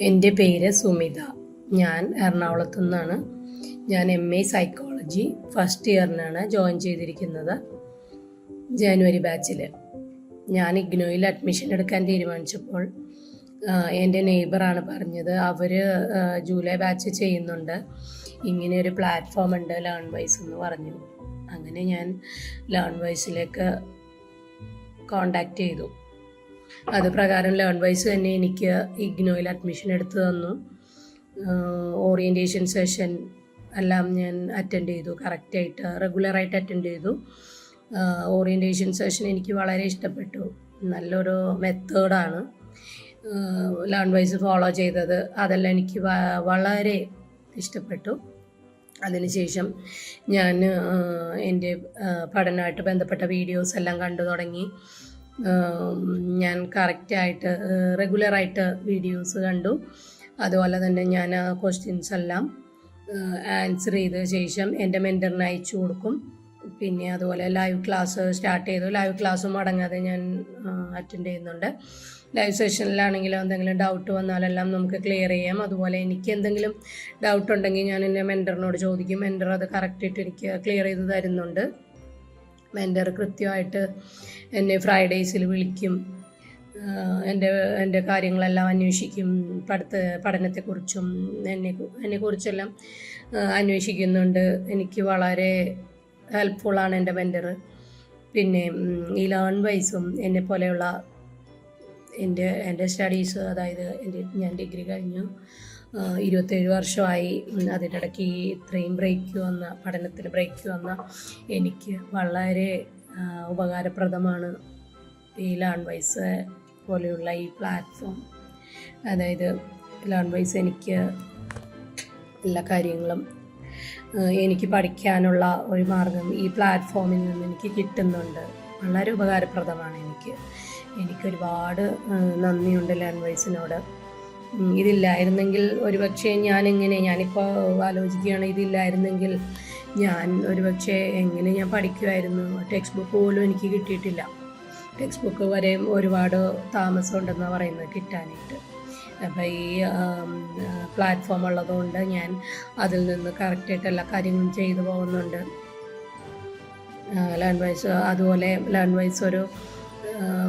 എന്റെ പേര് സുമിത. ഞാൻ എറണാകുളത്തു നിന്നാണ്. ഞാൻ എം എ സൈക്കോളജി ഫസ്റ്റ് ഇയറിനാണ് ജോയിൻ ചെയ്തിരിക്കുന്നത് ജാനുവരി ബാച്ചിൽ ഞാൻ ഇഗ്നോയിൽ അഡ്മിഷൻ എടുക്കാൻ തീരുമാനിച്ചപ്പോൾ എന്റെ നെയ്ബറാണ് പറഞ്ഞത് അവർ ജൂലൈ ബാച്ച് ചെയ്യുന്നുണ്ട്. ഇങ്ങനെ ഒരു പ്ലാറ്റ്ഫോം ഉണ്ട് ലേൺ വൈസ് എന്ന് പറഞ്ഞു. അങ്ങനെ ഞാൻ ലേൺ വൈസിലേക്ക് കോണ്ടാക്ട് ചെയ്തു. അത് പ്രകാരം ലേൺ വൈസ് തന്നെ എനിക്ക് ഇഗ്നോയിൽ അഡ്മിഷൻ എടുത്തു തന്നു. ഓറിയന്റേഷൻ സെഷൻ എല്ലാം ഞാൻ അറ്റൻഡ് ചെയ്തു കറക്റ്റായിട്ട് റെഗുലറായിട്ട് അറ്റൻഡ് ചെയ്തു. ഓറിയന്റേഷൻ സെഷൻ എനിക്ക് വളരെ ഇഷ്ടപ്പെട്ടു. നല്ലൊരു മെത്തേഡാണ് ലേൺ വൈസ് ഫോളോ ചെയ്തത്. അതെല്ലാം എനിക്ക് വളരെ ഇഷ്ടപ്പെട്ടു. അതിനുശേഷം ഞാൻ എന്റെ പഠനമായിട്ട് ബന്ധപ്പെട്ട വീഡിയോസ് എല്ലാം കണ്ടു തുടങ്ങി. ഞാൻ കറക്റ്റായിട്ട് റെഗുലറായിട്ട് വീഡിയോസ് കണ്ടു. അതുപോലെ തന്നെ ഞാൻ ആ ക്വസ്റ്റ്യൻസ് എല്ലാം ആൻസർ ചെയ്ത ശേഷം എന്റെ മെന്ററിന് അയച്ചു കൊടുക്കും. പിന്നെ അതുപോലെ ലൈവ് ക്ലാസ് സ്റ്റാർട്ട് ചെയ്തു. ലൈവ് ക്ലാസ് മടങ്ങാതെ ഞാൻ അറ്റൻഡ് ചെയ്യുന്നുണ്ട്. ലൈവ് സെഷനിലാണെങ്കിലും എന്തെങ്കിലും ഡൗട്ട് വന്നാലെല്ലാം നമുക്ക് ക്ലിയർ ചെയ്യാം. അതുപോലെ എനിക്ക് എന്തെങ്കിലും ഡൗട്ട് ഉണ്ടെങ്കിൽ ഞാൻ എന്റെ മെന്ററിനോട് ചോദിക്കും. മെന്റർ അത് കറക്റ്റായിട്ട് എനിക്ക് ക്ലിയർ ചെയ്ത് തരുന്നുണ്ട്. മെന്റർ കൃത്യമായിട്ട് എന്നെ ഫ്രൈഡേയ്സിൽ വിളിക്കും. എന്റെ എന്റെ കാര്യങ്ങളെല്ലാം അന്വേഷിക്കും. പഠിത്ത പഠനത്തെക്കുറിച്ചും എന്നെ എന്നെക്കുറിച്ചെല്ലാം അന്വേഷിക്കുന്നുണ്ട്. എനിക്ക് വളരെ ഹെൽപ്ഫുള്ളാണ് എന്റെ മെന്റർ പിന്നെ ഈ ലേൺ വൈസും എന്നെ പോലെയുള്ള എന്റെ എന്റെ സ്റ്റഡീസ് അതായത് എന്റെ ഞാൻ ഡിഗ്രി കഴിഞ്ഞു. ഇരുപത്തേഴ് വർഷമായി അതിനിടയ്ക്ക് ഈ ഇത്രയും ബ്രേക്ക് വന്ന പഠനത്തിൽ ബ്രേക്ക് വന്ന എനിക്ക് വളരെ ഉപകാരപ്രദമാണ്. ഈ ലേൺ വൈസ് പോലെയുള്ള ഈ പ്ലാറ്റ്ഫോം അതായത് ലേൺ വൈസ് എനിക്ക് എല്ലാ കാര്യങ്ങളും എനിക്ക് പഠിക്കാനുള്ള ഒരു മാർഗം ഈ പ്ലാറ്റ്ഫോമിൽ നിന്ന് എനിക്ക് കിട്ടുന്നുണ്ട്. വളരെ ഉപകാരപ്രദമാണ് എനിക്ക്. എനിക്കൊരുപാട് നന്ദിയുണ്ട് ലേൺ വൈസിനോട് ഇതില്ലായിരുന്നെങ്കിൽ ഒരുപക്ഷെ ഞാനെങ്ങനെ? ഞാനിപ്പോൾ ആലോചിക്കുകയാണ് ഇതില്ലായിരുന്നെങ്കിൽ ഞാൻ ഒരുപക്ഷെ എങ്ങനെ ഞാൻ പഠിക്കുമായിരുന്നു ടെക്സ്റ്റ് ബുക്ക് പോലും എനിക്ക് കിട്ടിയിട്ടില്ല. ടെക്സ്റ്റ് ബുക്ക് വരെയും ഒരുപാട് താമസം ഉണ്ടെന്നാണ് പറയുന്നത് കിട്ടാനായിട്ട്. അപ്പോൾ ഈ പ്ലാറ്റ്ഫോം ഉള്ളതുകൊണ്ട് ഞാൻ അതിൽ നിന്ന് കറക്റ്റായിട്ട് എല്ലാ കാര്യങ്ങളും ചെയ്തു പോകുന്നുണ്ട്. ലേൺ വൈസ് അതുപോലെ ലേൺ വൈസ് ഒരു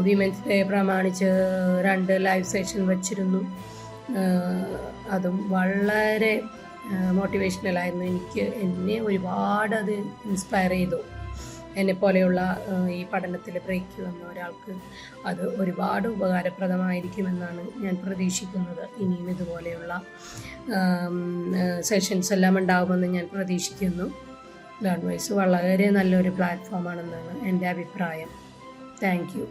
വിമൻസ് ഡേ പ്രമാണിച്ച് രണ്ട് ലൈവ് സെഷൻ വച്ചിരുന്നു. അതും വളരെ മോട്ടിവേഷണലായിരുന്നു എനിക്ക് എന്നെ ഒരുപാട് അത് ഇൻസ്പയർ ചെയ്തു. എന്നെ പോലെയുള്ള ഈ പഠനത്തിൽ ബ്രേക്ക് വന്ന ഒരാൾക്ക് അത് ഒരുപാട് ഉപകാരപ്രദമായിരിക്കുമെന്നാണ് ഞാൻ പ്രതീക്ഷിക്കുന്നത്. ഇനിയും ഇതുപോലെയുള്ള സെഷൻസ് എല്ലാം ഉണ്ടാകുമെന്ന് ഞാൻ പ്രതീക്ഷിക്കുന്നു. ലേൺ വൈസ് വളരെ നല്ലൊരു പ്ലാറ്റ്ഫോമാണെന്നാണ് എന്റെ അഭിപ്രായം. Thank you